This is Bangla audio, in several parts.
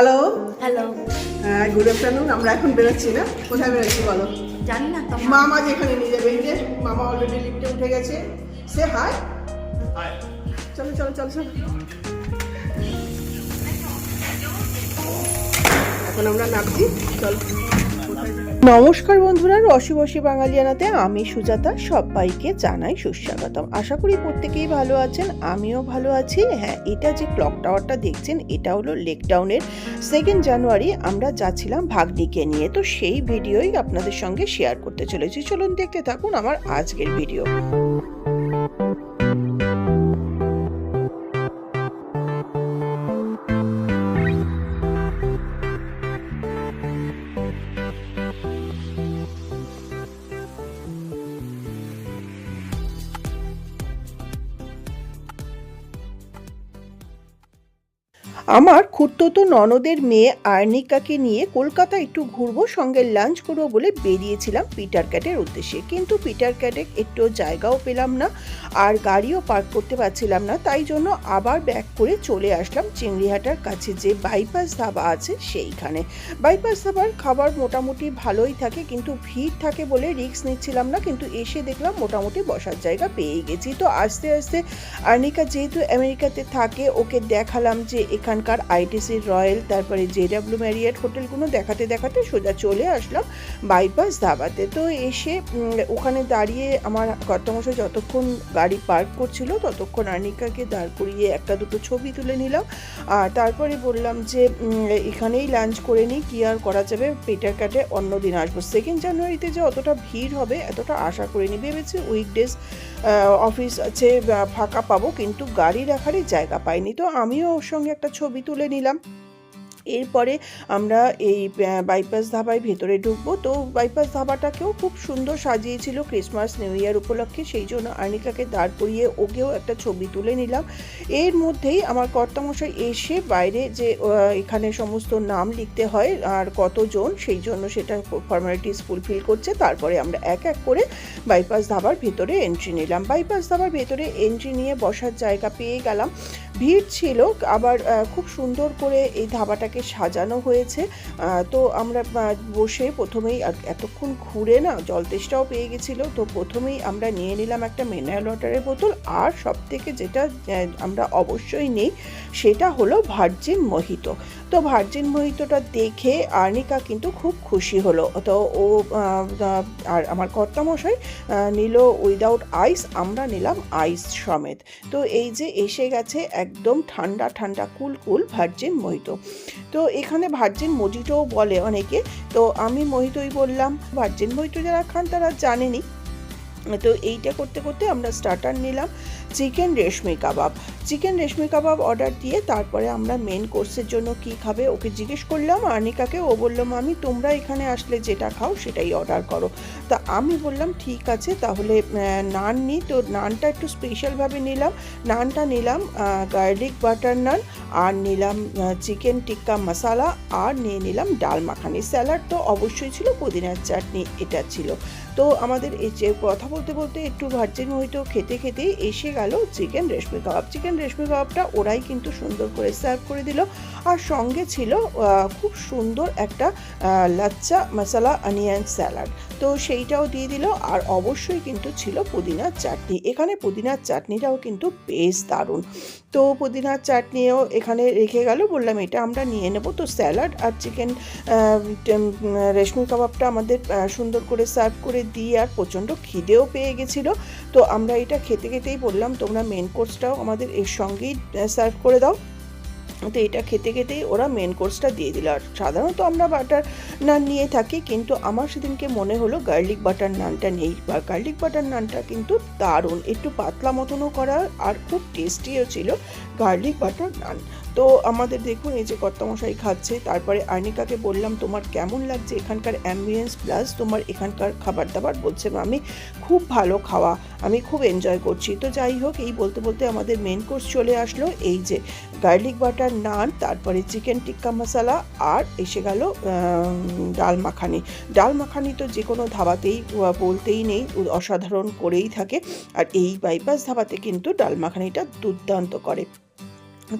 হ্যালো হ্যালো হ্যাঁ গুড আফটারনুন আমরা এখন বেরোচ্ছি না। কোথায় বেরোচ্ছি বলো? জানি না তো মামা যেখানে নিয়ে যাবে এই যে মামা অলরেডি লিফটে উঠে গেছে। সে হাই চলো চলো চলো চলো। এখন আমরা নামছি। চলো। নমস্কার বন্ধুরা রসি বসি বাঙালিয়ানাতে আমি সুজাতা, সবাইকে জানাই সুস্বাগতম। আশা করি প্রত্যেকেই ভালো আছেন, আমিও ভালো আছি। হ্যাঁ এটা যে ক্লক টাওয়ারটা দেখছেন, এটা হলো লেকডাউনের সেকেন্ড জানুয়ারি আমরা যাচ্ছিলাম ভাগ্নিকে নিয়ে। তো সেই ভিডিওই আপনাদের সঙ্গে শেয়ার করতে চলেছি। চলুন দেখতে থাকুন আমার আজকের ভিডিও আমার খুড়তো ননদের মেয়ে আর্নিকাকে নিয়ে কলকাতা একটু ঘুরবো, সঙ্গে লাঞ্চ করব বলে বেরিয়েছিলাম পিটার ক্যাটের উদ্দেশ্যে। কিন্তু পিটার ক্যাটে একটু জায়গাও পেলাম না আর গাড়িও পার্ক করতে পারছিলাম না, তাই জন্য আবার ব্যাক করে চলে আসলাম চিংড়িহাটার কাছে যে বাইপাস ধাবা আছে সেইখানে। বাইপাস ধাবার খাবার মোটামুটি ভালোই থাকে, কিন্তু ভিড় থাকে বলে রিস্ক নিচ্ছিলাম না, কিন্তু এসে দেখলাম মোটামুটি বসার জায়গা পেয়ে গেছি। তো আস্তে আস্তে আর্নিকা যেহেতু আমেরিকাতে থাকে, ওকে দেখালাম যে এখানকার আইটিসির রয়্যাল, তারপরে জে জেডাব্লিউ ম্যারিয়েট হোটেলগুলো দেখাতে দেখাতে সোজা চলে আসলাম বাইপাস ধাবাতে। তো এসে ওখানে দাঁড়িয়ে আমার কর্তমশাই যতক্ষণ গাড়ি পার্ক করছিল ততক্ষণ আর্নিকাকে দাঁড় করিয়ে একটা দুটো ছবি তুলে নিলাম। আর তারপরে বললাম যে এখানেই লাঞ্চ করে নিই, কী আর করা যাবে? পেটার কাটে অন্য দিন আসব। সেকেন্ড জানুয়ারিতে যে অতটা ভিড় হবে, এতটা আশা করিনি। ভেবেছি উইকডেজ অফিস আছে ফাঁকা পাবো, কিন্তু গাড়ি রাখারই জায়গা পাইনি। তো আমিও ওর সঙ্গে একটা ছবি তুলে নিলাম। এরপরে আমরা এই বাইপাস ধাবায় ভেতরে ঢুকবো। তো বাইপাস ধাবাটাকেও খুব সুন্দর সাজিয়েছিল ক্রিসমাস নিউ ইয়ার উপলক্ষে। সেই জন্য আর্নিকাকে দাঁড় করিয়ে ওকেও একটা ছবি তুলে নিলাম। এর মধ্যেই আমার কর্তামশাই এসে বাইরে যে এখানে সমস্ত নাম লিখতে হয় আর কতজন, সেই জন্য সেটা ফর্মালিটিস ফুলফিল করছে। তারপরে আমরা এক এক করে বাইপাস ধাবার ভেতরে এন্ট্রি নিলাম। বাইপাস ধাবার ভেতরে এন্ট্রি নিয়ে বসার জায়গা পেয়ে গেলাম। ভিড় ছিল, আবার খুব সুন্দর করে এই ধাবাটাকে সাজানো হয়েছে। তো আমরা বসে প্রথমেই এতক্ষণ ঘুরে না জল তেষ্টাও পেয়ে গেছিল। তো প্রথমেই আমরা নিয়ে নিলাম একটা মিনারেল ওয়াটারের বোতল। আর সব থেকে যেটা আমরা অবশ্যই নেই, সেটা হলো ভার্জিন মোহিত তো ভার্জিন মোহিতটা দেখে আর্নিকা কিন্তু খুব খুশি হলো। তো ও আর আমার কর্তামশাই নিল উইদাউট আইস আমরা নিলাম আইস সমেত। তো এই যে এসে গেছে একদম ঠান্ডা ঠান্ডা, কুল কুল ভার্জিন মোহিত তো এখানে ভার্জিন মজিটোও বলে অনেকে, তো আমি মোহিতই বললাম। ভার্জিন মোহিত যারা খান তারা জানেনি। তো এইটা করতে করতে আমরা স্টার্টার নিলাম। Chicken reshmi kebab. Chicken reshmi kebab order দিয়ে তারপরে আমরা মেন কোর্সের জন্য কি খাবে ওকে জিজ্ঞেস করলাম। আনিকাকে ও বলল আমি তোমরা এখানে আসলে যেটা খাও সেটাই অর্ডার করো। তা আমি বললাম, ঠিক আছে, তাহলে নান নিই তো নানটা একটু স্পেশালভাবে নিলাম। নানটা নিলাম গার্লিক বাটার নান আর নিলাম চিকেন টিক্কা মশালা আর নিয়ে নিলাম ডাল মাখানি। স্যালাড তো অবশ্যই ছিল, পুদিনার চাটনি এটা ছিল। তো আমাদের এই যে কথা বলতে বলতে একটু ভার্জিন মোহিত খেতে খেতে এসে গেল চিকেন রেশমি কাবাব। চিকেন রেশমি কাবাবটা ওরাই কিন্তু সুন্দর করে সার্ভ করে দিল। আর সঙ্গে ছিল খুব সুন্দর একটা লাচ্চা মশলা, অনিয়ন স্যালাড। তো সেইটাও দিয়ে দিল, আর অবশ্যই কিন্তু ছিল পুদিনার চাটনি। এখানে পুদিনার চাটনিটাও কিন্তু বেশ দারুণ। তো পুদিনার চাটনিও এখানে রেখে গেল, বললাম এটা আমরা নিয়ে নেব। তো স্যালাড আর চিকেন রেশমি কাবাবটা আমাদের সুন্দর করে সার্ভ করে দিয়ে আর প্রচণ্ড খিদেও পেয়ে গেছিল। তো আমরা এটা খেতে খেতেই বললাম, তোমরা মেন কোর্সটাও আমাদের এর সঙ্গেই সার্ভ করে দাও। তো এটা খেতে খেতেই ওরা মেন কোর্সটা দিয়ে দিল। আর সাধারণত আমরা বাটার নান নিয়ে থাকি, কিন্তু আমার সেদিনকে মনে হলো গার্লিক বাটার নানটা নেই। বা গার্লিক বাটার নানটা কিন্তু দারুণ, একটু পাতলা মতনও করা আর খুব টেস্টিও ছিল গার্লিক বাটার নান তো আমাদের দেখুন, এই যে কর্তামশাই খাচ্ছে, তারপরে আর্নিকাকে বললাম, তোমার কেমন লাগছে এখানকার অ্যাম্বিয়েন্স প্লাস তোমার এখানকার খাবার দাবার বলছে আমি খুব ভালো খাওয়া, আমি খুব এনজয় করছি। তো যাই হোক, এই বলতে বলতে আমাদের মেন কোর্স চলে আসলো, এই যে গার্লিক বাটার নান তারপরে চিকেন টিক্কা মশালা আর এসে গেল ডাল মাখানি। ডাল মাখানি তো যে কোনো ধাবাতেই বলতেই নেই অসাধারণ করেই থাকে, আর এই বাইপাস ধাবাতে কিন্তু ডাল মাখানিটা দুর্দান্ত করে।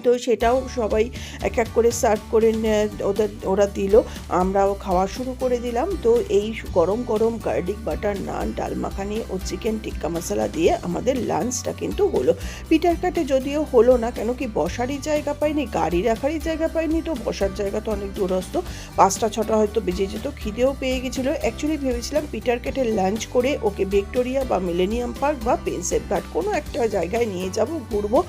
তো সেটাও সবাই এক এক করে সার্ভ করে ওদের, ওরা দিল। আমরাও খাওয়া শুরু করে দিলাম। তো এই গরম গরম গার্লিক বাটার নান ডাল মাখানি ও চিকেন টিক্কা মশলা দিয়ে আমাদের লাঞ্চটা কিন্তু হলো। পিটার কাটে যদিও হলো না, কেন কি বসারই জায়গা পাইনি, গাড়ি রাখারই জায়গা পাইনি, তো বসার জায়গা তো অনেক দূরস্থ। পাঁচটা, ছটা হয়তো বেজে যেত, খিদেও পেয়ে গেছিল। অ্যাকচুয়ালি ভেবেছিলাম পিটার কেটে লাঞ্চ করে ওকে ভিক্টোরিয়া বা মিলেনিয়াম পার্ক বা পেনসেভ ঘাট কোনো একটা জায়গায় নিয়ে যাব, ঘুরবো।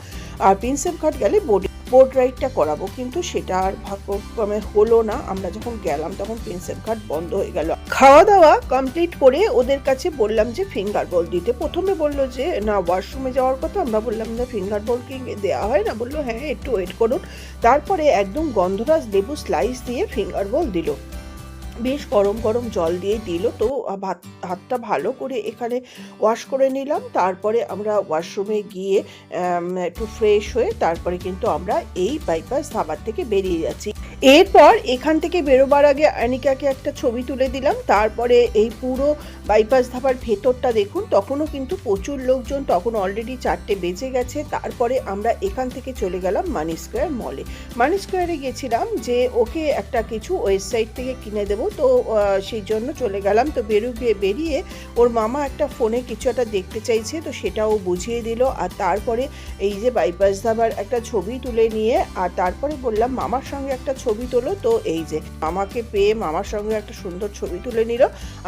আর প্রিন্সেপ ঘাট গেলে বোট বোট রাইডটা করাবো, কিন্তু সেটা আর ভাগ্যক্রমে হলো না। আমরা যখন গেলাম, তখন প্রিন্সেপ ঘাট বন্ধ হয়ে গেল। খাওয়া দাওয়া কমপ্লিট করে ওদের কাছে বললাম যে ফিঙ্গার বল দিতে। প্রথমে বলল যে, না ওয়াশরুমে যাওয়ার কথা। আমরা বললাম যে ফিঙ্গার বল কি দেওয়া হয় না? বলল হ্যাঁ একটু ওয়েট করুন। তারপরে একদম গন্ধরাজ লেবু স্লাইস দিয়ে ফিঙ্গার বল দিল। বেশ গরম গরম জল দিয়ে দিল। তো ভাত হাতটা ভালো করে এখানে ওয়াশ করে নিলাম। তারপরে আমরা ওয়াশরুমে গিয়ে একটু ফ্রেশ হয়ে তারপরে কিন্তু আমরা এই বাইপাস ধাবার থেকে বেরিয়ে যাচ্ছি। এরপর এখান থেকে বেরোবার আগে অনিকাকে একটা ছবি তুলে দিলাম। তারপরে এই পুরো বাইপাস ধাবার ভেতরটা দেখুন, তখনও কিন্তু প্রচুর লোকজন, তখন অলরেডি চারটে বেজে গেছে। তারপরে আমরা এখান থেকে চলে গেলাম মানি স্কোয়ার মলে। মানি স্কোয়ারে গেছিলাম যে ওকে একটা কিছু ওয়েবসাইট থেকে কিনে দেবো। তো সেই জন্য চলে গেলাম। তো বেরোবে বেরিয়ে ওর মামা একটা ফোনে কিছু একটা দেখতে চাইছে, তো সেটাও বুঝিয়ে দিল। আর তারপরে এই যে বাইপাস ধাবার একটা ছবি তুলে নিয়ে, আর তারপরে বললাম, মামার সঙ্গে একটা ছবি তোলো। তো এই যে মামাকে পেয়ে মামার সঙ্গে একটা সুন্দর ছবি তুলে নিল।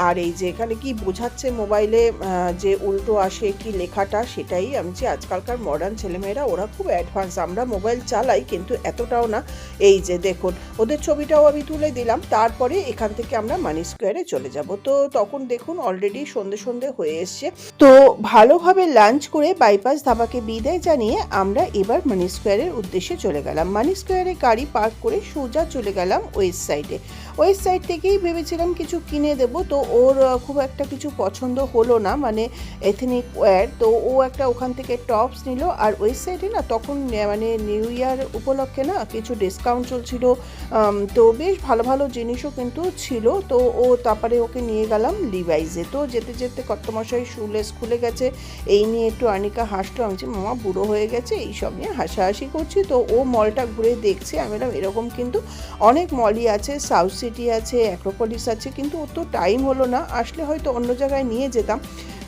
আর এই যে, এখানে কি বোঝাচ্ছে মোবাইলে যে উল্টো আসে কি লেখাটা, সেটাই আমি যে আজকালকার মডার্ন ছেলেমেয়েরা, ওরা খুব অ্যাডভান্স আমরা মোবাইল চালাই, কিন্তু এতটাও না। এই যে, দেখুন, ওদের ছবিটাও আমি তুলে দিলাম। তারপরে এখান থেকে আমরা মানি স্কোয়ারে চলে যাব। তো তখন দেখুন অলরেডি সন্ধে সন্ধে হয়ে এসছে। তো ভালোভাবে লাঞ্চ করে বাইপাস ধাবাকে বিদায় জানিয়ে আমরা এবার মানি স্কোয়ারের উদ্দেশ্যে চলে গেলাম। মানি স্কোয়ারে গাড়ি পার্ক করে সোজা চলে গেলাম ওয়েস্ট সাইডে। ওয়েস্ট সাইড থেকেই ভেবেছিলাম কিছু কিনে দেবো, তো ওর খুব একটা কিছু পছন্দ হলো না মানে এথনিক ওয়্যার তো ও একটা ওখান থেকে টপস নিল, আর ওয়েস্ট সাইডে না তখন মানে নিউ ইয়ার উপলক্ষে না কিছু ডিসকাউন্ট চলছিল তো বেশ ভালো ভালো জিনিসও কিন্তু ছিল, তো ও তারপরে ওকে নিয়ে গেলাম লিভাইজে তো যেতে যেতে কর্তমশাই শুলেস খুলে গেছে, এই নিয়ে একটু আনিকা হাসতো আমি মামা, বুড়ো হয়ে গেছে, এই সব নিয়ে হাসাহাসি করছি। তো ও মলটা ঘুরে দেখছে, আমি এরকম কিন্তু অনেক মলই আছে সাউথ সিটি আছে অ্যাক্রোপলিস আছে, কিন্তু অত টাইম হলো না। আসলে হয়তো অন্য জায়গায় নিয়ে যেতাম।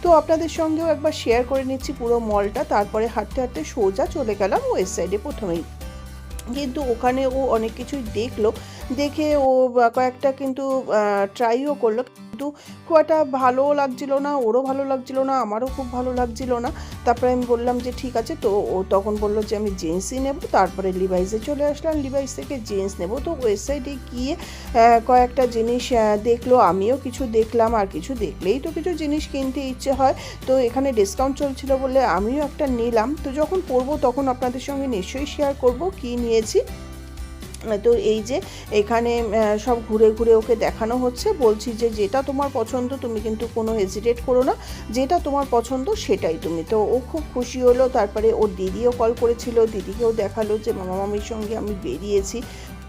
তো আপনাদের সঙ্গেও একবার শেয়ার করে নিচ্ছি পুরো মলটা তারপরে হাঁটতে হাঁটতে সোজা চলে গেলাম ওয়েস্ট সাইডে প্রথমেই। কিন্তু ওখানে ও অনেক কিছুই দেখল। দেখে ও কয়েকটা কিন্তু ট্রাইও করল। কিন্তু খুব একটা ভালোও লাগছিল না, ওরও ভালো লাগছিল না, আমারও খুব ভালো লাগছিল না। তারপরে আমি বললাম যে, ঠিক আছে। তো ও তখন বলল যে, আমি জিন্সই নেব। তারপরে লিভাইসে চলে আসলাম। লিভাইস থেকে জিন্স নেব। তো ওয়েবসাইটে গিয়ে কয়েকটা জিনিস দেখল। আমিও কিছু দেখলাম, আর কিছু দেখলেই তো কিছু জিনিস কিনতে ইচ্ছে হয়। তো এখানে ডিসকাউন্ট চলছিল বলে আমিও একটা নিলাম। তো যখন পরবো তখন আপনাদের সঙ্গে নিশ্চয়ই শেয়ার করব, কি নিয়েছি। তো এই যে এখানে সব ঘুরে ঘুরে ওকে দেখানো হচ্ছে। বলছি যে, যেটা তোমার পছন্দ তুমি কিন্তু কোনো হেজিটেট করো না। যেটা তোমার পছন্দ সেটাই তুমি। তো ও খুব খুশি হলো। তারপরে ওর দিদিও কল করেছিল। দিদিকেও দেখাল যে, মামা মামির সঙ্গে আমি বেরিয়েছি।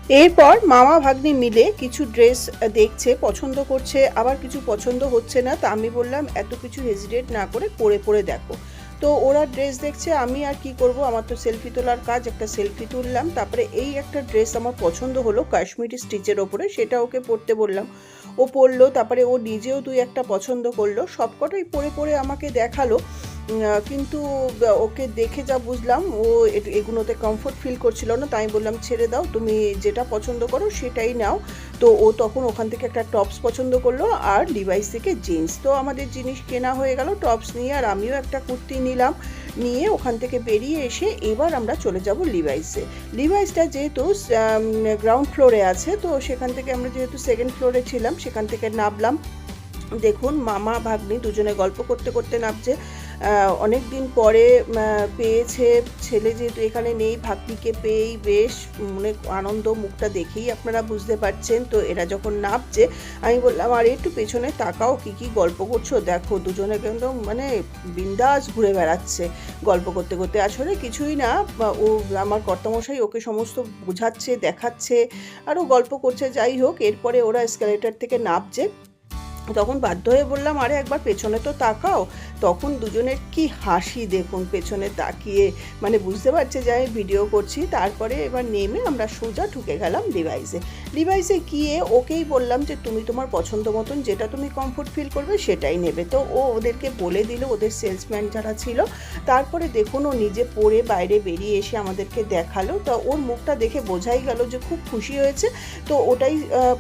এরপর মামা ভাগ্নি মিলে কিছু ড্রেস দেখছে, পছন্দ করছে। আবার কিছু পছন্দ হচ্ছে না। তা আমি বললাম, এত কিছু হেজিটেট না করে পরে পরে দেখো। তো ওরা ড্রেস দেখছে, আমি আর কি করব? আমার তো সেলফি তোলার কাজ, একটা সেলফি তুললাম। তারপরে এই একটা ড্রেস আমার পছন্দ হলো কাশ্মীরি স্টিচের ওপরে, সেটা ওকে পরতে বললাম। ও পরলো, তারপরে ও নিজেও দুই একটা পছন্দ করল। সবকটাই পরে পরে আমাকে দেখাল। কিন্তু ওকে দেখে যা বুঝলাম, ও এগুলোতে কমফোর্ট ফিল করছিল না, তাই বললাম, ছেড়ে দাও, তুমি যেটা পছন্দ করো সেটাই নাও। তো ও তখন ওখান থেকে একটা টপস পছন্দ করল, আর ডিভাইস থেকে জিন্স তো আমাদের জিনিস কেনা হয়ে গেল টপস নিয়ে, আর আমিও একটা কুর্তি নিলাম, নিয়ে ওখান থেকে বেরিয়ে এসে এবার আমরা চলে যাব লিভাইসে লিভাইসটা যেহেতু গ্রাউন্ড ফ্লোরে আছে, তো সেখান থেকে আমরা যেহেতু সেকেন্ড ফ্লোরে ছিলাম, সেখান থেকে নামলাম। দেখুন, মামা, ভাগ্নি দুজনে গল্প করতে করতে নামছে। অনেক দিন পরে পেয়েছে ছেলে যেহেতু এখানে নেই, ভাগ্নিকে পেয়েই বেশ মনে আনন্দ মুখটা দেখেই আপনারা বুঝতে পারছেন। তো এরা যখন নামছে, আমি বললাম, আর, একটু পেছনে তাকাও, কি কি গল্প করছ? দেখো, দুজনে কিন্তু মানে বিন্দাস ঘুরে বেড়াচ্ছে। গল্প করতে করতে আসলে কিছুই না। ও, আমার কর্তামশাই ওকে সমস্ত বোঝাচ্ছে, দেখাচ্ছে আরও গল্প করছে, যাই হোক। এরপরে ওরা এসকালেটার থেকে নামছে। তখন বাধ্য হয়ে বললাম, আরে একবার পেছনে তো তাকাও। তখন দুজনের কি হাসি দেখুন, পেছনে তাকিয়ে। মানে বুঝতে পারছে যে আমি ভিডিও করছি, তারপরে এবার নেমে আমরা সোজা ঢুকে গেলাম ডিভাইসে ডিভাইসে গিয়ে ওকেই বললাম যে, তুমি তোমার পছন্দ মতন যেটা তুমি কমফোর্ট ফিল করবে সেটাই নেবে। তো ও ওদেরকে বলে দিল, ওদের সেলসম্যান যারা ছিল। তারপরে দেখুন ও নিজে পরে বাইরে বেরিয়ে এসে আমাদেরকে দেখাল। তা ওর মুখটা দেখে বোঝাই গেল যে খুব খুশি হয়েছে। তো ওটাই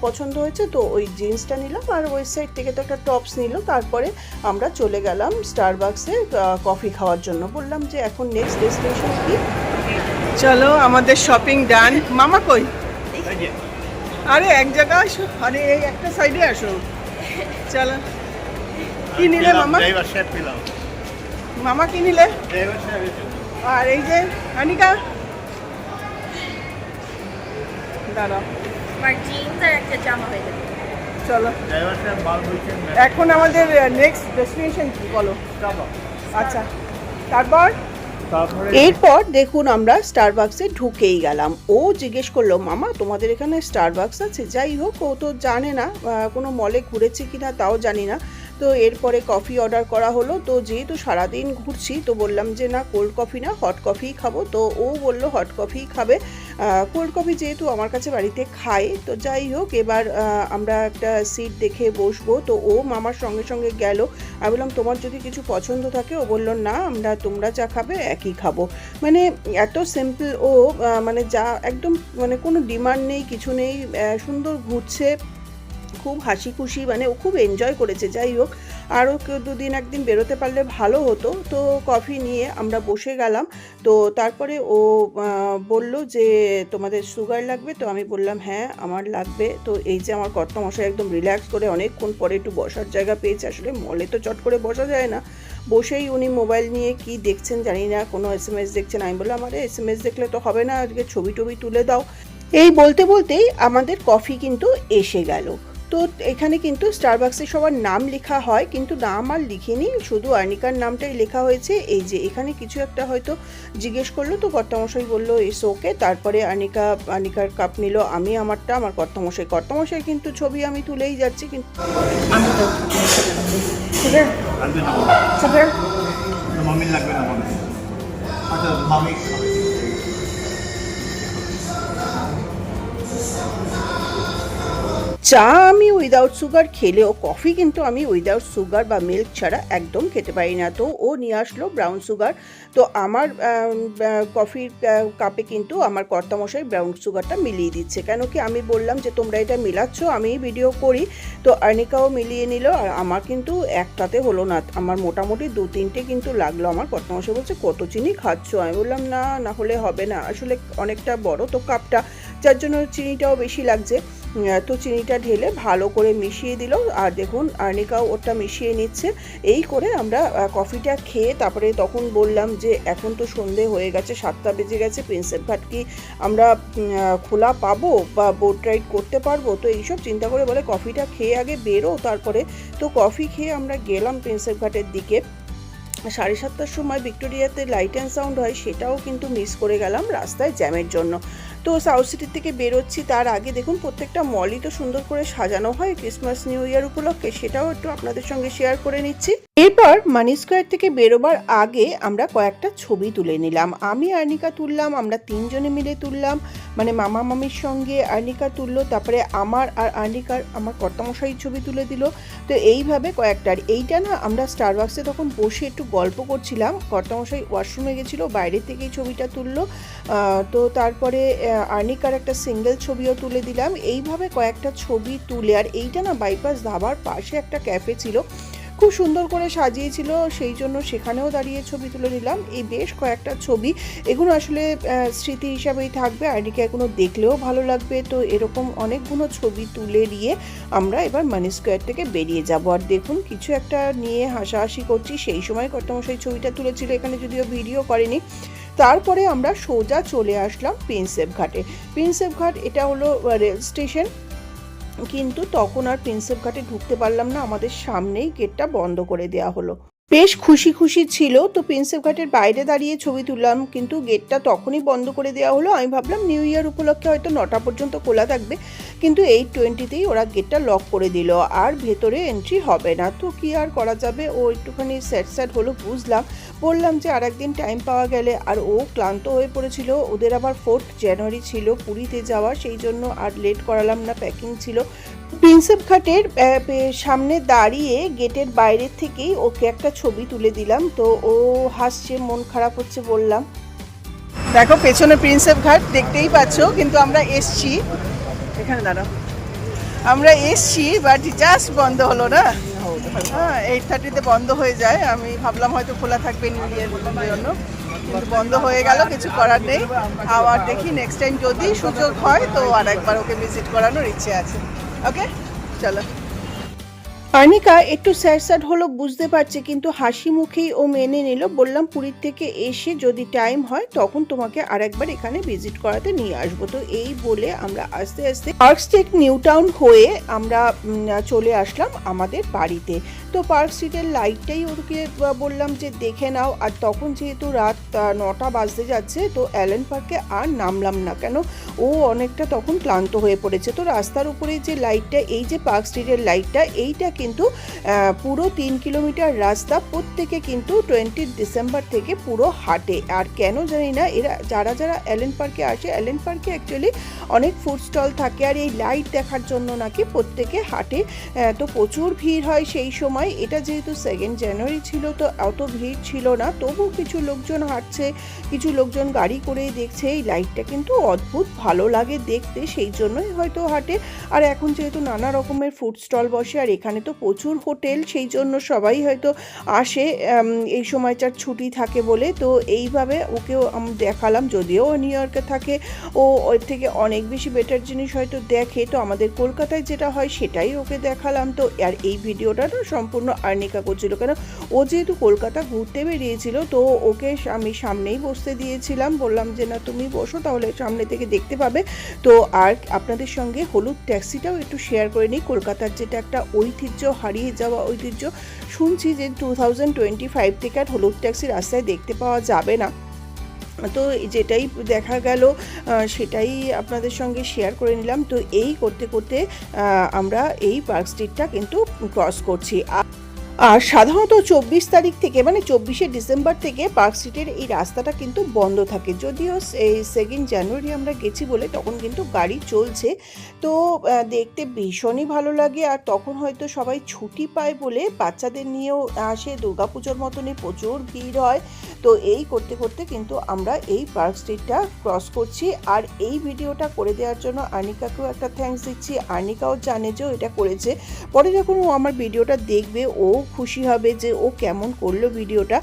পছন্দ হয়েছে। তো ওই জিন্সটা নিলাম আর ওই সাইড থেকে তো একটা টপস নিল তারপরে আমরা চলে গেলাম স্টারবাক্সে কফি খাওয়ার জন্য। বললাম যে এখন নেক্সট ডেস্টিনেশন কি? চলো আমাদের শপিং ডান মামা কই? আরে এক জায়গায় আসো আরে এই একটা সাইডে আসো। চলো। কি নিলে মামা? ড্রাইভার সাহেব পেলাম। মামা কি নিলে? আর এই যে আনিকা দাঁড়াও। আমার জিন্স আর একটা জামা হয়ে যাবে চলো। এখন আমাদের নেক্সট ডেস্টিনেশন কি বলো? আচ্ছা তারপর? এরপর দেখুন আমরা স্টারবাক্সে ঢুকেই গেলাম। ও জিজ্ঞেস করল মামা তোমাদের এখানে স্টারবাক্স আছে? যাই হোক ও তো জানে না কোনো মলে ঘুরেছে কিনা তাও জানি না। তো এরপরে কফি অর্ডার করা হলো। তো যেহেতু সারাদিন ঘুরছি তো বললাম যে না কোল্ড কফি না হট কফিই খাব। তো ও বলল হট কফিই খাবে। কোল্ড কফি যেহেতু আমার কাছে বাড়িতে খায়, তো যাই হোক, এবার আমরা একটা সিট দেখে বসবো। তো ও মামার সঙ্গে সঙ্গে গেল। আমি বললাম, তোমার যদি কিছু পছন্দ থাকে? ও বলল, না, আমরা, তোমরা যা খাবে একই খাব। মানে এত সিম্পল ও মানে যা, একদম মানে কোনো ডিমান্ড নেই, কিছু নেই সুন্দর ঘুরছে। খুব হাসি খুশি মানে ও খুব এনজয় করেছে, যাই হোক। আরও কেউ দুদিন একদিন বেরোতে পারলে ভালো হতো। তো কফি নিয়ে আমরা বসে গেলাম। তো তারপরে ও বলল যে, তোমাদের সুগার লাগবে? তো আমি বললাম হ্যাঁ আমার লাগবে। তো এই যে আমার কর্তামশাই একদম রিল্যাক্স করে অনেকক্ষণ পরে একটু বসার জায়গা পেয়েছে। আসলে মলে তো চট করে বসা যায় না। বসেই উনি মোবাইল নিয়ে কি দেখছেন জানি না, কোনো এস এম এস দেখছেন? আমি বললাম, আরে এস এম এস দেখলে তো হবে না, আজকে ছবি টবি তুলে দাও। এই বলতে বলতেই আমাদের কফি কিন্তু এসে গেল। তো এখানে কিন্তু স্টারবাক্সে সবার নাম লেখা হয় কিন্তু নাম আর লিখিনি শুধু আর্নিকার নামটাই লেখা হয়েছে। এই যে এখানে কিছু একটা হয়তো জিজ্ঞেস করল তো কর্তামশাই বলল এস ওকে তারপরে আর্নিকা আর্নিকার কাপ নিল আমি আমারটা আমার কর্তামশাই। কর্তামশাই কিন্তু ছবি আমি তুলেই যাচ্ছি কিন্তু আচ্ছা। চা আমি উইদাউট সুগার খেলেও কফি কিন্তু আমি উইদাউট সুগার বা মিল্ক ছাড়া একদম খেতে পারি না। তো ও নিয়ে আসলো ব্রাউন সুগার তো আমার কফির কাপে কিন্তু আমার কর্তামশাই ব্রাউন সুগারটা মিলিয়ে দিচ্ছে। কেন কি আমি বললাম যে, তোমরা এটা মিলাচ্ছ, আমি ভিডিও করি। তো আর্নিকাও মিলিয়ে নিল। আর আমার কিন্তু একটাতে হলো না। আমার মোটামুটি দু তিনটে কিন্তু লাগল। আমার কর্তামশাই বলছে, কত চিনি খাচ্ছ? আমি বললাম, না না হলে হবে না। আসলে অনেকটা বড় তো কাপটা যার জন্য চিনিটাও বেশি লাগছে। তো চিনিটা ঢেলে ভালো করে মিশিয়ে দিল। আর দেখুন, আর্নিকাও ওটা মিশিয়ে নিচ্ছে। এই করে আমরা কফিটা খেয়ে তারপরে তখন বললাম যে, এখন তো সন্ধে হয়ে গেছে, সাতটা বেজে গেছে, প্রিন্সেপ ঘাট কি আমরা খোলা পাবো বা বোট রাইড করতে পারব? তো এইসব চিন্তা করে বলে, কফিটা খেয়ে আগে বেরো। তারপরে তো কফি খেয়ে আমরা গেলাম প্রিন্সেপ ঘাটের দিকে। সাড়ে সাতটার সময় ভিক্টোরিয়াতে লাইট অ্যান্ড সাউন্ড হয়, সেটাও কিন্তু মিস করে গেলাম রাস্তায় জ্যামের জন্য। তো সাউথ সিটি থেকে বেরোচ্ছি তার আগে দেখুন, প্রত্যেকটা মলই তো সুন্দর করে সাজানো হয়। ক্রিসমাস নিউ ইয়ার উপলক্ষে সেটাও একটু আপনাদের সঙ্গে শেয়ার করে নিচ্ছি। এরপর মানি স্কোয়ার থেকে বেরোবার আগে আমরা কয়েকটা ছবি তুলে নিলাম। আমি আর্নিকা তুললাম, আমরা তিনজনে মিলে তুললাম। মানে মামা মামির সঙ্গে আর্নিকা তুললো, তারপরে আমার আর আর্নিকার আমার কর্তামশাই ছবি তুলে দিল। তো এইভাবে কয়েকটা, আর এইটা না আমরা স্টারবাক্সে তখন বসে একটু গল্প করছিলাম। কর্তামশাই ওয়াশরুমে গেছিল, বাইরে থেকেই ছবিটা তুললো। তো তারপরে আর্নিকার একটা সিঙ্গেল ছবিও তুলে দিলাম। এইভাবে কয়েকটা ছবি তুলে, আর এইটা না বাইপাস ধাবার পাশে একটা ক্যাফে ছিল। খুব সুন্দর করে সাজিয়েছিল, সেই জন্য সেখানেও দাঁড়িয়ে ছবি তুলে নিলাম। এই বেশ কয়েকটা ছবি, এগুলো আসলে স্মৃতি হিসাবেই থাকবে। আর্নিকে এখনও দেখলেও ভালো লাগবে। তো এরকম অনেকগুলো ছবি তুলে নিয়ে আমরা এবার মানি স্কোয়ার থেকে বেরিয়ে যাব। আর দেখুন, কিছু একটা নিয়ে হাসাহাসি করছি। সেই সময় কর্তামশাই ছবিটা তুলেছিল, এখানে যদিও ভিডিও করেনি। তারপরে আমরা সোজা চলে আসলাম প্রিন্সেপ ঘাটে। প্রিন্সেপ ঘাট, এটা হলো রেল স্টেশন। কিন্তু তখন আর প্রিন্সেপ ঘাটে ঢুকতে পারলাম না। আমাদের সামনেই গেটটা বন্ধ করে দেওয়া হলো। বেশ খুশি খুশি ছিল। তো প্রিন্সেপ ঘাটের বাইরে দাঁড়িয়ে ছবি তুললাম, কিন্তু গেটটা তখনই বন্ধ করে দেওয়া হলো। আমি ভাবলাম নিউ ইয়ার উপলক্ষে হয়তো নটা পর্যন্ত খোলা থাকবে, কিন্তু এইট টোয়েন্টিতেই ওরা গেটটা লক করে দিল। আর ভেতরে এন্ট্রি হবে না। তো কি আর করা যাবে? ও একটুখানি স্যাট স্যাড হলো, বুঝলাম। বললাম যে আর একদিন টাইম পাওয়া গেলে, আর ও ক্লান্ত হয়ে পড়েছিল। ওদের আবার ফোর্থ জানুয়ারি ছিল, পুরীতে যাওয়া, সেই জন্য আর লেট করালাম না প্যাকিং ছিল। প্রিন্সেপ ঘাটের সামনে দাঁড়িয়ে গেটের বাইরের থেকেই ওকে একটা ছবি তুলে দিলাম। তো ও হাসছে, মন খারাপ হচ্ছে বললাম। দেখো, পেছনে প্রিন্সেপ ঘাট দেখতেই পাচ্ছ, কিন্তু আমরা এসছি। এখানে দাঁড়াও। আমরা এসছি বাট জাস্ট বন্ধ হলো না? হ্যাঁ এইট থার্টিতে বন্ধ হয়ে যায়। আমি ভাবলাম হয়তো খোলা থাকবে নিউ ইয়ার জন্য। কিন্তু বন্ধ হয়ে গেল, কিছু করার নেই। আবার দেখি নেক্সট টাইম যদি সুযোগ হয়, তো আর একবার ওকে ভিজিট করানোর ইচ্ছে আছে। ওকে? চলো। আনিকা একটু স্যাড হলো বুঝতে পারছে, কিন্তু হাসি মুখেই ও মেনে নিল, বললাম পুরীর থেকে এসে যদি টাইম হয়, তখন তোমাকে আরেকবার এখানে ভিজিট করাতে নিয়ে আসব। তো এই বলে আমরা আস্তে আস্তে পার্ক স্ট্রিট নিউ টাউন হয়ে আমরা চলে আসলাম আমাদের বাড়িতে। তো পার্ক স্ট্রিটের লাইটটাই ব- বললাম যে দেখে নাও। আর তখন যেহেতু রাত নটা বাজতে যাচ্ছে, তো অ্যালেন পার্কে আর নামলাম না কেন? ও অনেকটা তখন ক্লান্ত হয়ে পড়েছে। তো রাস্তার উপরে যে লাইটটা, এই যে পার্ক স্ট্রিটের লাইটটা, এইটা কিন্তু পুরো তিন কিলোমিটার রাস্তা, প্রত্যেকে কিন্তু টোয়েন্টি ডিসেম্বর থেকে পুরো হাঁটে। আর কেন জানি না, এরা, যারা যারা অ্যালেন পার্কে আসে, অ্যালেন পার্কে অ্যাকচুয়ালি অনেক ফুড স্টল থাকে। আর এই লাইট দেখার জন্য নাকি প্রত্যেকে হাঁটে। তো প্রচুর ভিড় হয় সেই সময়। এটা যেহেতু সেকেন্ড জানুয়ারি ছিল, তো অত ভিড় ছিল না। তবু কিছু লোকজন হাঁটছে, কিছু লোকজন গাড়ি করেই দেখছে। এই লাইটটা কিন্তু অদ্ভুত ভালো লাগে দেখতে, সেই জন্যই হয়তো হাঁটে। আর এখন যেহেতু নানা রকমের ফুড স্টল বসে, আর এখানে তো প্রচুর হোটেল, সেই জন্য সবাই হয়তো আসে। এই সময়টার ছুটি থাকে বলে। তো এইভাবে ওকেও আমি দেখালাম, যদিও নিউ ইয়র্কে থাকে। ও ওর থেকে অনেক বেশি বেটার জিনিস হয়তো দেখে। তো আমাদের কলকাতায় যেটা হয়, সেটাই ওকে দেখালাম। তো, আর এই ভিডিওটা না সম্পূর্ণ আর্নিকা করছিল কেন? ও যেহেতু কলকাতা ঘুরতে বেরিয়েছিল, তো ওকে আমি সামনেই বসতে দিয়েছিলাম। বললাম যে, না, তুমি বসো, তাহলে সামনে থেকে দেখতে পাবে। তো আর আপনাদের সঙ্গে হলুদ ট্যাক্সিটাও একটু শেয়ার করে নিই। কলকাতার যেটা একটা ঐতিহ্য, হারিয়ে যাওয়া ঐতিহ্য, শুনছি যে টু থাউজেন্ড টোয়েন্টি ফাইভ থেকে আর হলুদ ট্যাক্সি রাস্তায় দেখতে পাওয়া যাবে না। তো যেটাই দেখা গেল সেটাই আপনাদের সঙ্গে শেয়ার করে নিলাম। তো এই করতে করতে আমরা এই পার্ক স্ট্রিটটা কিন্তু ক্রস করছি। আর সাধারণত চব্বিশ তারিখ থেকে মানে চব্বিশে ডিসেম্বর থেকে পার্ক স্ট্রিটের এই রাস্তাটা কিন্তু বন্ধ থাকে। যদিও এই সেকেন্ড জানুয়ারি আমরা গেছি বলে তখন কিন্তু গাড়ি চলছে। তো দেখতে ভীষণই ভালো লাগে আর তখন হয়তো সবাই ছুটি পায় বলে বাচ্চাদের নিয়েও আসে, দুর্গাপুজোর মতনই প্রচুর ভিড় হয়। তো এই করতে করতে কিন্তু আমরা এই পার্ক স্ট্রিটটা ক্রস করছি। আর এই ভিডিওটা করে দেওয়ার জন্য আর্নিকাকেও একটা থ্যাঙ্কস দিচ্ছি। আর্নিকাও জানে যে এটা করেছে। পরে যখন ও আমার ভিডিওটা দেখবে, ও খুশি হবে যে ও কেমন করল ভিডিওটা।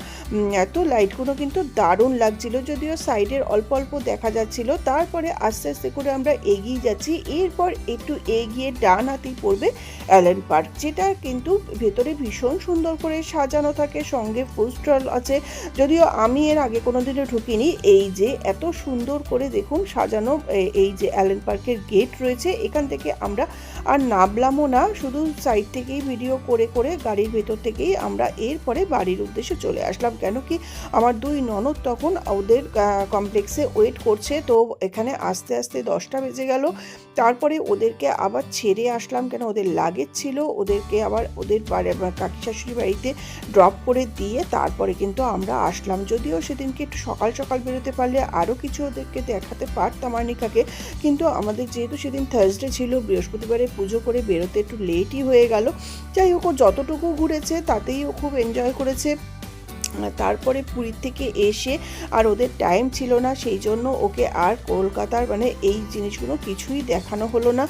এত লাইটগুলো কিন্তু দারুণ লাগছিল, যদিও সাইডের অল্প অল্প দেখা যাচ্ছিল। তারপরে আস্তে আস্তে করে আমরা এগিয়ে যাচ্ছি। এরপর একটু এগিয়ে ডান হাতেই পড়বে অ্যালেন পার্ক, যেটা কিন্তু ভেতরে ভীষণ সুন্দর করে সাজানো থাকে, সঙ্গে ফুড স্টল আছে। যদিও আমি এর আগে কোনোদিনও ঢুকিনি, এই যে এত সুন্দর করে দেখুন সাজানো এই যে অ্যালেন পার্কের গেট রয়েছে, এখান থেকে আমরা আর নামলামও না, শুধু সাইড থেকেই ভিডিও করে করে গাড়ির ভেতর থেকেই আমরা এরপরে বাড়ির উদ্দেশ্যে চলে আসলাম। কেন কি আমার দুই ননদ তখন ওদের কমপ্লেক্সে ওয়েট করছে, তো এখানে আস্তে আস্তে দশটা বেজে গেল। তারপরে ওদেরকে আবার ছেড়ে আসলাম কেন? ওদের লাগেজ ছিল, ওদেরকে আবার ওদের কাকি শাশুড়ি বাড়িতে ড্রপ করে দিয়ে তারপরে কিন্তু আমরা আসলাম। যদিও সেদিনকে একটু সকাল সকাল বেরোতে পারলে আরও কিছু ওদেরকে দেখাতে পারতাম আর্নিকাকে কিন্তু আমাদের যেহেতু সেদিন থার্সডে ছিল, বৃহস্পতিবারে পুজো করে বেরোতে একটু লেটই হয়ে গেল। যাই হোক, ও যতটুকু ঘুরেছে, তাতেই ও খুব এনজয় করেছে। তারপরে পুরীর থেকে এসে আর ওদের টাইম ছিল না, সেই জন্য ওকে আর কলকাতার মানে এই জিনিসগুলো কিছুই দেখানো হলো না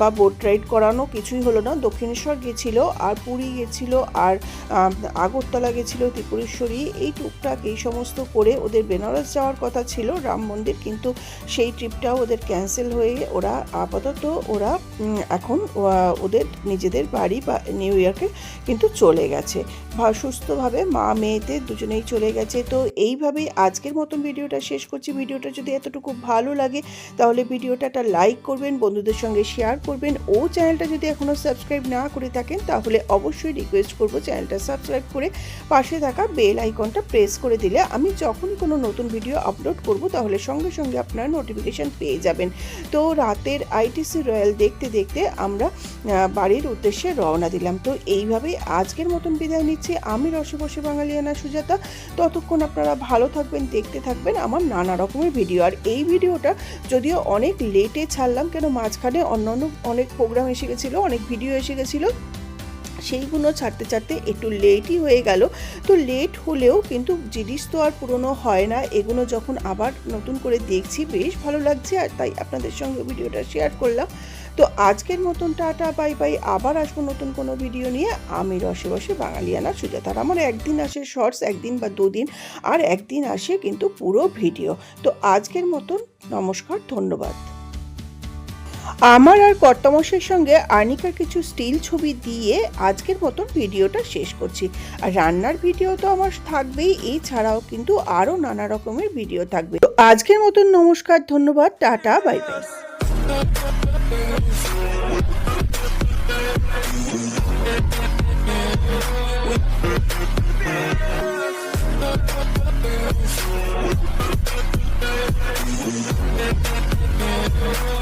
বা বোট রাইড করানো কিছুই হলো না। দক্ষিণেশ্বর গেছিল, আর পুরী গেছিল, আর আগরতলা গেছিল, ত্রিপুরেশ্বরী, এই টুকটাক এই সমস্ত করে ওদের বেনারস যাওয়ার কথা ছিল, রাম মন্দির, কিন্তু সেই ট্রিপটাও ওদের ক্যান্সেল হয়ে ওরা আপাতত ওরা এখন ওদের নিজেদের বাড়ি বা নিউ ইয়র্কে কিন্তু চলে গেছে। সুস্থভাবে মা মেয়েতে দুজনেই চলে গেছে। তো এইভাবেই আজকের মতন ভিডিওটা শেষ করছি। ভিডিওটা যদি এতটুকু ভালো লাগে, তাহলে ভিডিওটা একটা লাইক করবেন, বন্ধুদের সঙ্গে শেয়ার করবেন। ও চ্যানেলটা যদি এখনও সাবস্ক্রাইব না করে থাকেন, তাহলে অবশ্যই রিকোয়েস্ট করব চ্যানেলটা সাবস্ক্রাইব করে পাশে থাকা বেল আইকনটা প্রেস করে দিলে আমি যখন কোনো নতুন ভিডিও আপলোড করব, তাহলে সঙ্গে সঙ্গে আপনারা নোটিফিকেশান পেয়ে যাবেন। তো রাতের আইটিসি রয়্যাল দেখতে দেখতে আমরা বাড়ির উদ্দেশ্যে রওনা দিলাম। তো এইভাবেই আজকের মতন বিদায় নিচ্ছি। আমি রসে বসে বাঙালিয়ানা সুজাতা, ততক্ষণ আপনারা ভালো থাকবেন, দেখতে থাকবেন আমার নানা রকমের ভিডিও আর এই ভিডিওটা যদিও অনেক লেটে ছাড়লাম, কেন মাঝখানে অন্যান্য অনেক প্রোগ্রাম এসে গেছিল, অনেক ভিডিও এসে গেছিল, সেইগুলো ছাড়তে ছাড়তে একটু লেটই হয়ে গেল। তো লেট হলেও কিন্তু জিনিস তো আর পুরনো হয় না, এগুলো যখন আবার নতুন করে দেখছি, বেশ ভালো লাগছে, আর তাই আপনাদের সঙ্গে ভিডিওটা শেয়ার করলাম। তো আজকের মতন টাটা, বাই বাই। আবার আসব নতুন কোনো ভিডিও নিয়ে। আমি রসে বসে বাঙালিয়ানা সুজাতার আমার একদিন আসে শর্টস একদিন বা দুদিন, আর একদিন আসে কিন্তু পুরো ভিডিও তো আজকের মতন নমস্কার, ধন্যবাদ। আমার আর কর্তামশের সঙ্গে আর্নিকার কিছু স্টিল ছবি দিয়ে আজকের মতন ভিডিওটা শেষ করছি। আর রান্নার ভিডিও তো আমার থাকবেই, এছাড়াও কিন্তু আরও নানা রকমের ভিডিও থাকবে। তো আজকের মতন নমস্কার, ধন্যবাদ, টাটা, বাই বাই। We'll